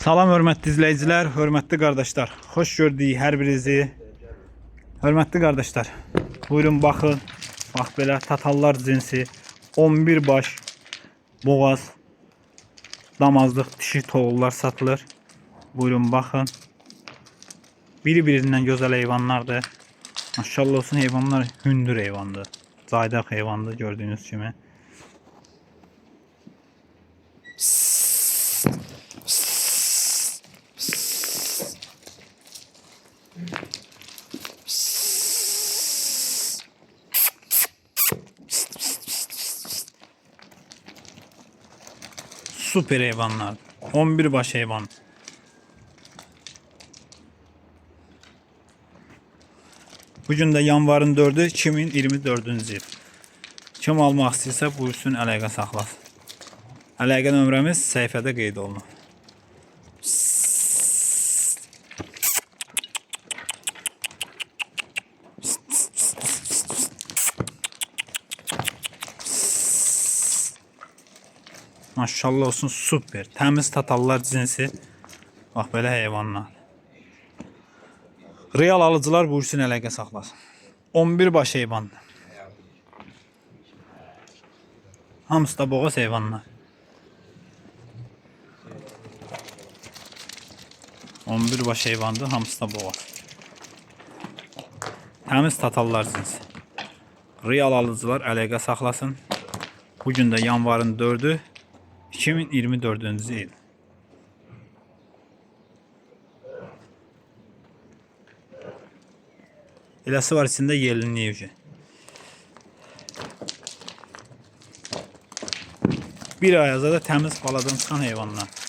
Salam hörmətli izləyicilər, hörmətli qardaşlar. Xoş gördük hər birinizi. Hörmətli qardaşlar. Buyurun baxın. Bax belə tatallar cinsi 11 baş boğaz damazlıq dişi toğullar satılır. Buyurun baxın. Biri-birindən gözəl heyvanlardır. Maşallah olsun heyvanlar hündür heyvandır. Caydaq heyvandır gördüyünüz kimi. Süper heyvanlar. 11 baş heyvan. Bugün də yanvarın 4-ü 2024-cü il. Kim almaq istəyirsə buyursun əlaqə saxlasın. Əlaqə nömrəmiz səhifədə qeyd olunur. Maşallah olsun süper. Təmiz tatallar cinsi. Bax belə heyvanlar. Real alıcılar buyursun əlaqə saxlasın. 11 baş heyvan. Hamısı da boğaz heyvanlar. 11 baş heyvandır, hamısı da boğaz. Təmiz tatallar cinsi. Real alıcılar əlaqə saxlasın. Bugün də yanvarın 4-ü 2024-cü il. Eləsi var içində yerli nevci. Bir ayaza da təmiz baladan çıxan heyvanlar.